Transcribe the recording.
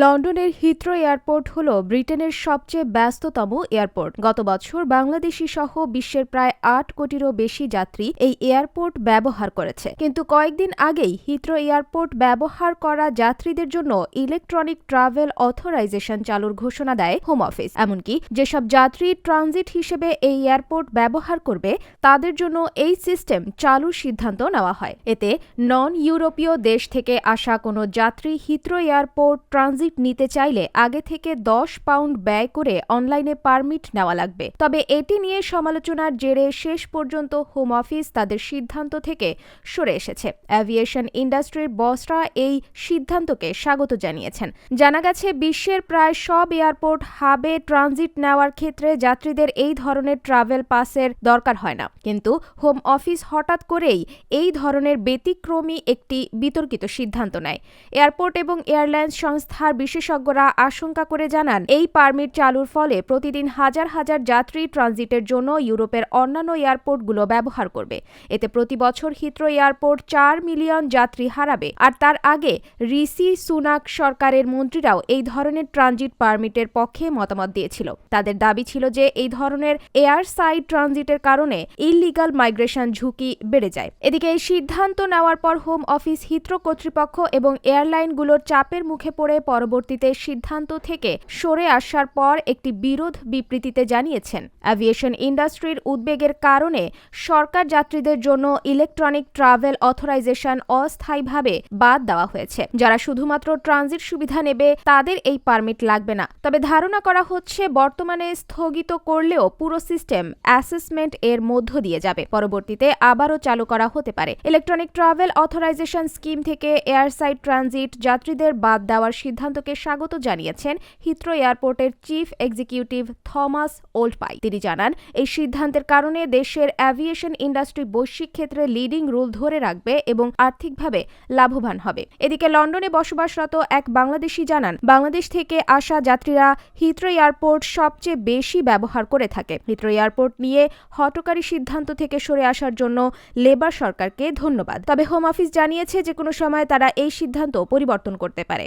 লন্ডনের Heathrow airport হল ব্রিটেনের সবচেয়ে ব্যস্ততম এয়ারপোর্ট। গত বছর বাংলাদেশি সহ বিশ্বের প্রায় আট কোটিরও বেশি যাত্রী এই এয়ারপোর্ট ব্যবহার করেছে। কিন্তু কয়েকদিন আগেই হিথ্রো এয়ারপোর্ট ব্যবহার করা যাত্রীদের জন্য ইলেকট্রনিক ট্রাভেল অথরাইজেশন চালুর ঘোষণা দেয় হোম অফিস। এমনকি যেসব যাত্রী ট্রানজিট হিসেবে এই এয়ারপোর্ট ব্যবহার করবে, তাদের জন্য এই সিস্টেম চালুর সিদ্ধান্ত নেওয়া হয়। এতে নন ইউরোপীয় দেশ থেকে আসা কোনো যাত্রী হিথ্রো এয়ারপোর্ট ট্রানজিট নিতে চাইলে আগে থেকে দশ পাউন্ড ব্যয় করে অনলাইনে পারমিট নেওয়া লাগবে। তবে এটি নিয়ে সমালোচনার জেরে শেষ পর্যন্ত হোম অফিস তাদের সিদ্ধান্ত থেকে সরে এসেছে। অ্যাভিয়েশন ইন্ডাস্ট্রির বসরা এই সিদ্ধান্তকে স্বাগত জানিয়েছেন। জানা গেছে, বিশ্বের প্রায় সব এয়ারপোর্ট হাবে ট্রানজিট নেওয়ার ক্ষেত্রে যাত্রীদের এই ধরনের ট্রাভেল পাসের দরকার হয় না। কিন্তু হোম অফিস হঠাৎ করেই এই ধরনের ব্যতিক্রমী একটি বিতর্কিত সিদ্ধান্ত নেয়। এয়ারপোর্ট এবং এয়ারলাইন্স সংস্থার বিশেষজ্ঞরা আশঙ্কা করে জানান, এই পারমিট চালুর ফলে প্রতিদিন হাজার হাজার যাত্রী ট্রানজিটের জন্য ইউরোপের অন্যান্য এয়ারপোর্টগুলো ব্যবহার করবে। এতে প্রতি বছর হিথ্রো এয়ারপোর্ট চার মিলিয়ন যাত্রী হারাবে। আর তার আগে রিসি সুনাক সরকারের মন্ত্রীরাও এই ধরনের ট্রানজিট পারমিটের পক্ষে মতামত দিয়েছিল। তাদের দাবি ছিল যে এই ধরনের এয়ার সাইড ট্রানজিটের কারণে ইললিগাল মাইগ্রেশন ঝুঁকি বেড়ে যায়। এদিকে এই সিদ্ধান্ত নেওয়ার পর হোম অফিস হিথ্রো কর্তৃপক্ষ এবং এয়ারলাইনগুলোর চাপের মুখে পড়ে পরবর্তীতে সিদ্ধান্ত থেকে সরে আসার পর একটি বিরোধ বিবৃতিতে জানিয়েছেন। অ্যাভিয়েশন ইন্ডাস্ট্রির উদ্বেগের কারণে সরকার যাত্রীদের জন্য ইলেকট্রনিক ট্রাভেল অথরাইজেশন অস্থায়ীভাবে বাদ দেওয়া হয়েছে। যারা শুধুমাত্র ট্রানজিট সুবিধা নেবে, তাদের এই পারমিট লাগবে না। তবে ধারণা করা হচ্ছে, বর্তমানে স্থগিত করলেও পুরো সিস্টেম অ্যাসেসমেন্ট এর মধ্য দিয়ে যাবে। পরবর্তীতে আবারও চালু করা হতে পারে। ইলেকট্রনিক ট্রাভেল অথরাইজেশন স্কিম থেকে এয়ারসাইড ট্রানজিট যাত্রীদের বাদ দেওয়ার সিদ্ধান্তকে স্বাগত জানিয়েছেন হিথ্রো এয়ারপোর্টের চিফ এক্সিকিউটিভ থমাস ওল্ডপাই। তিনি জানান, এই সিদ্ধান্তের কারণে দেশের অ্যাভিয়েশন ইন্ডাস্ট্রি বৈশ্বিক ক্ষেত্রে লিডিং রোল ধরে রাখবে এবং আর্থিকভাবে লাভবান হবে। এদিকে লন্ডনে বসবাসরত এক বাংলাদেশি জানান, বাংলাদেশ থেকে আসা যাত্রীরা হিথ্রো এয়ারপোর্ট সবচেয়ে বেশি ব্যবহার করে থাকে। হিথ্রো এয়ারপোর্ট নিয়ে হটকারী সিদ্ধান্ত থেকে সরে আসার জন্য লেবার সরকারকে ধন্যবাদ। তবে হোম অফিস জানিয়েছে যে কোনো সময় তারা এই সিদ্ধান্ত পরিবর্তন করতে পারে।